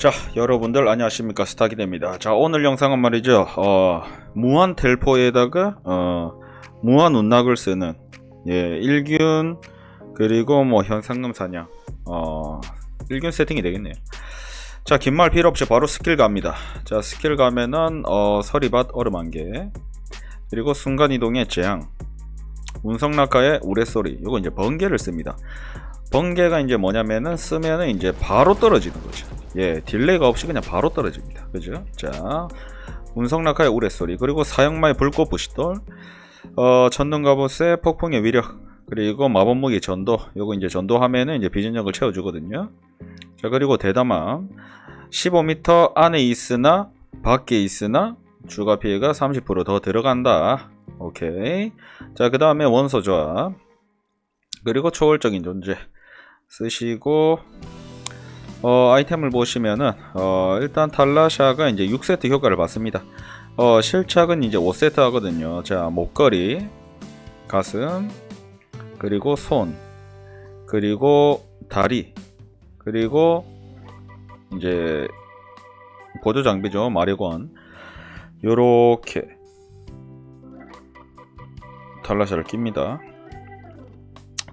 자 여러분들 안녕하십니까? 스타기대입니다. 자 오늘 영상은 말이죠. 어, 무한 텔포에다가 어, 무한 운낙을 쓰는 예 일균 그리고 뭐 현상금 사냥 어, 일균 세팅이 되겠네요. 자 긴 말 필요 없이 바로 스킬 갑니다. 자 스킬 가면은 어, 서리밭 얼음 한개 그리고 순간이동의 재앙 운성낙하의 우레소리 요거 이제 번개를 씁니다 번개가 이제 뭐냐면은 쓰면은 이제 바로 떨어지는 거죠. 예, 딜레이가 없이 그냥 바로 떨어집니다. 그죠? 자, 운성낙하의 우레소리 그리고 사형마의 불꽃 부시돌 어, 전능 갑옷의 폭풍의 위력 그리고 마법무기 전도 요거 이제 전도하면은 이제 비전력을 채워주거든요. 자 그리고 대담함 15m 안에 있으나 밖에 있으나 추가 피해가 30%더 들어간다. 오케이. 자 그 다음에 원소 조합 그리고 초월적인 존재 쓰시고 어, 아이템을 보시면은 어, 일단 탈라샤가 이제 6세트 효과를 받습니다. 어, 실착은 이제 5세트 하거든요. 자 목걸이, 가슴, 그리고 손, 그리고 다리, 그리고 이제 보조 장비죠 마력원 요렇게 탈라샤를 낍니다.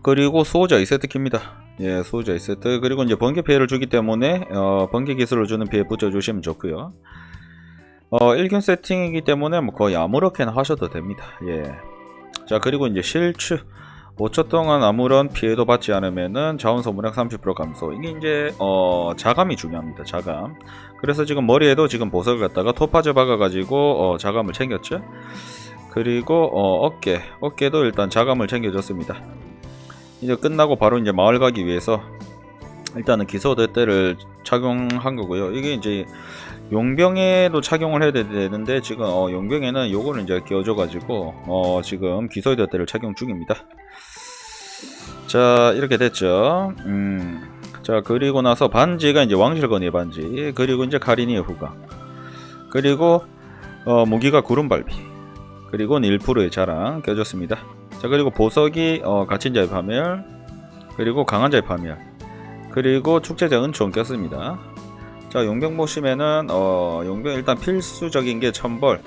그리고 수호자 2세트 킵니다. 예, 수호자 2세트. 그리고 이제 번개 피해를 주기 때문에 어, 번개 기술을 주는 피해 붙여주시면 좋고요. 어, 1균 세팅이기 때문에 뭐 거의 아무렇게나 하셔도 됩니다. 예. 자, 그리고 이제 실추. 5초 동안 아무런 피해도 받지 않으면은 자원 소모량 30% 감소. 이게 이제 어, 자감이 중요합니다. 자감. 그래서 지금 머리에도 지금 보석을 갖다가 토파즈 박아가지고 어, 자감을 챙겼죠. 그리고 어, 어깨, 어깨도 일단 자감을 챙겨줬습니다. 이제 끝나고 바로 이제 마을 가기 위해서 일단은 기소대대를 착용한 거고요. 이게 이제 용병에도 착용을 해야 되는데 지금 어, 용병에는 요거를 이제 끼워줘 가지고 어, 지금 기소대대를 착용 중입니다. 자 이렇게 됐죠. 음, 자 그리고 나서 반지가 이제 왕실건의 반지 그리고 이제 카리니의 후가 그리고 어, 무기가 구름발비 그리고 닐프르의 자랑 껴줬습니다. 자 그리고 보석이 어, 갇힌 자의 파멸 그리고 강한 자의 파멸 그리고 축제자 은총 꼈습니다. 자 용병 보시면은 어, 용병 일단 필수적인 게 천벌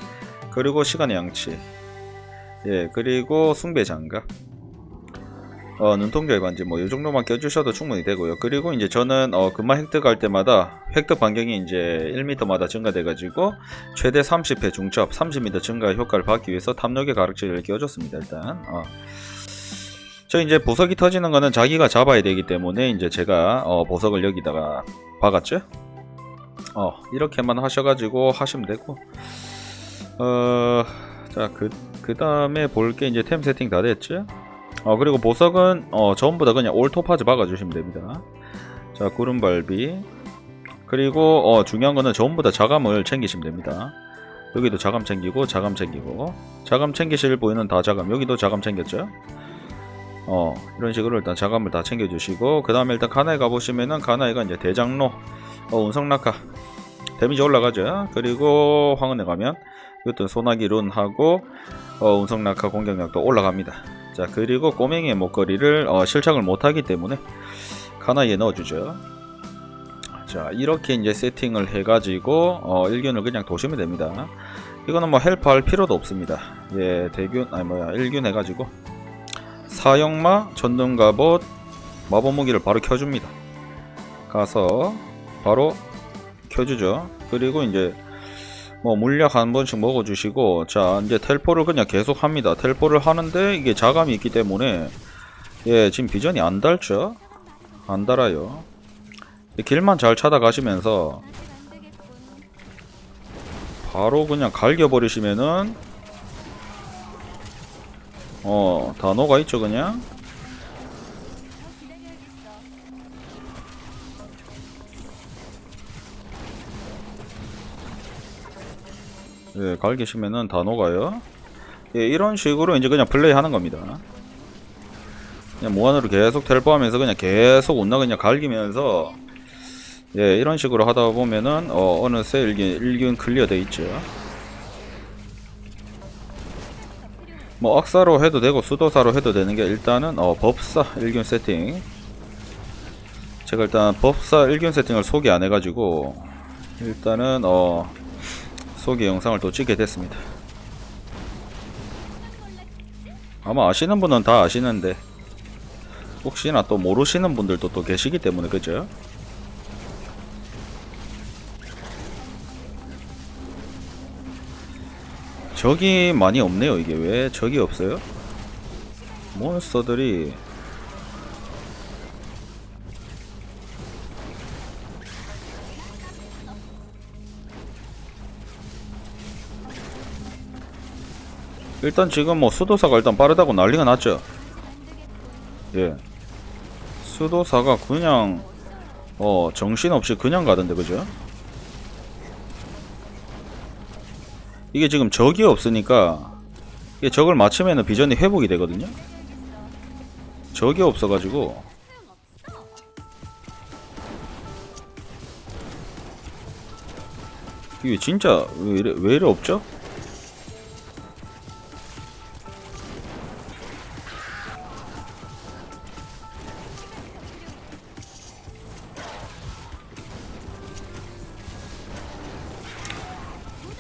그리고 시간의 양치 예 그리고 숭배 장갑 어, 눈동자의 반지 뭐 이 정도만 껴주셔도 충분히 되고요. 그리고 이제 저는 어, 금방 획득할 때마다 획득 반경이 이제 1m마다 증가돼 가지고 최대 30회 중첩 30m 증가 효과를 받기 위해서 탐욕의 가락지를 끼워줬습니다 일단. 어. 저 이제 보석이 터지는 거는 자기가 잡아야 되기 때문에 이제 제가 어, 보석을 여기다가 박았죠? 어 이렇게만 하셔가지고 하시면 되고. 어자그 그 다음에 볼 게 이제 템 세팅 다 됐죠 어 그리고 보석은 어 전부 다 그냥 올 토파즈 박아주시면 됩니다. 자 구름발비. 그리고 어 중요한 거는 전부 다 자감을 챙기시면 됩니다. 여기도 자감 챙기고 자감 챙기고. 자감 챙기실 분은 다 자감. 여기도 자감 챙겼죠? 어 이런 식으로 일단 자감을 다 챙겨주시고 그 다음에 일단 가나에 가보시면은 가나이가 이제 대장로 어 운성낙하 데미지 올라가죠? 그리고 황은에 가면 이것도 소나기 룬하고 어 운성낙하 공격력도 올라갑니다 자 그리고 꼬맹이의 목걸이를 어, 실착을 못하기 때문에 가나이에 넣어주죠. 자 이렇게 이제 세팅을 해가지고 어, 일균을 그냥 도시면 됩니다. 이거는 뭐 헬프 할 필요도 없습니다. 예 대균 아니 뭐야 일균 해가지고 사형마 전등갑옷 마법무기를 바로 켜줍니다. 가서 바로 켜주죠. 그리고 이제 뭐 물약 한 번씩 먹어주시고 자 이제 텔포를 그냥 계속 합니다. 텔포를 하는데 이게 자감이 있기 때문에 예 지금 비전이 안 닳죠? 안 달아요. 길만 잘 찾아가시면서 바로 그냥 갈겨버리시면은 어 단어가 있죠 그냥 예 갈기시면은 단어가요. 예 이런 식으로 이제 그냥 플레이 하는 겁니다. 그냥 무한으로 계속 텔포하면서 그냥 계속 온나 그냥 갈기면서 예 이런 식으로 하다 보면은 어, 어느새 일균, 일균 클리어 돼 있죠. 뭐 악사로 해도 되고 수도사로 해도 되는 게 일단은 어, 법사 일균 세팅. 제가 일단 법사 일균 세팅을 소개 안 해가지고 일단은 어 소개 영상을 또 찍게 됐습니다. 아마 아시는 분은 다 아시는데 혹시나 또 모르시는 분들도 또 계시기 때문에 그죠? 적이 많이 없네요 이게 왜 적이 없어요? 몬스터들이 일단 지금 뭐 수도사가 일단 빠르다고 난리가 났죠 예 수도사가 그냥 어 정신없이 그냥 가던데 그죠? 이게 지금 적이 없으니까 이게 적을 맞추면은 비전이 회복이 되거든요. 적이 없어가지고 이게 진짜 왜 이래, 왜 이래 없죠?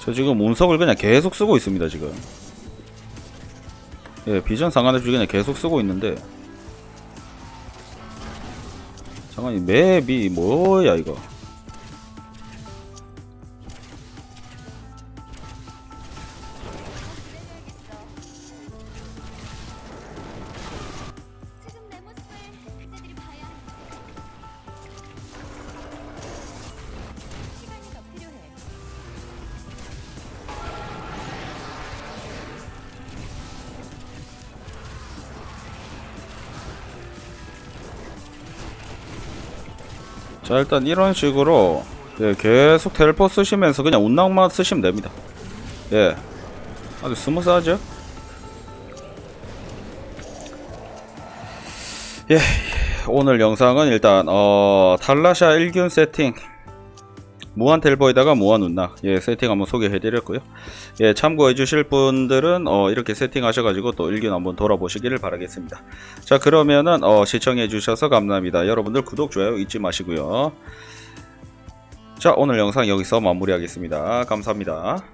저 지금 운석을 그냥 계속 쓰고 있습니다 지금. 예 비전 상관없이 그냥 계속 쓰고 있는데. 잠깐 이 맵이 뭐야 이거 자 일단 이런 식으로 예, 계속 텔포 쓰시면서 그냥 운낭만 쓰시면 됩니다. 예. 아주 스무스하죠? 예 오늘 영상은 일단 어 탈라샤 1균 세팅 무한 텔포에다가 무한 운낙 예 세팅 한번 소개해 드렸고요. 예 참고해 주실 분들은 어 이렇게 세팅 하셔 가지고 또 1균 한번 돌아보시기를 바라겠습니다. 자 그러면은 어 시청해 주셔서 감사합니다. 여러분들 구독 좋아요 잊지 마시고요. 자 오늘 영상 여기서 마무리하겠습니다. 감사합니다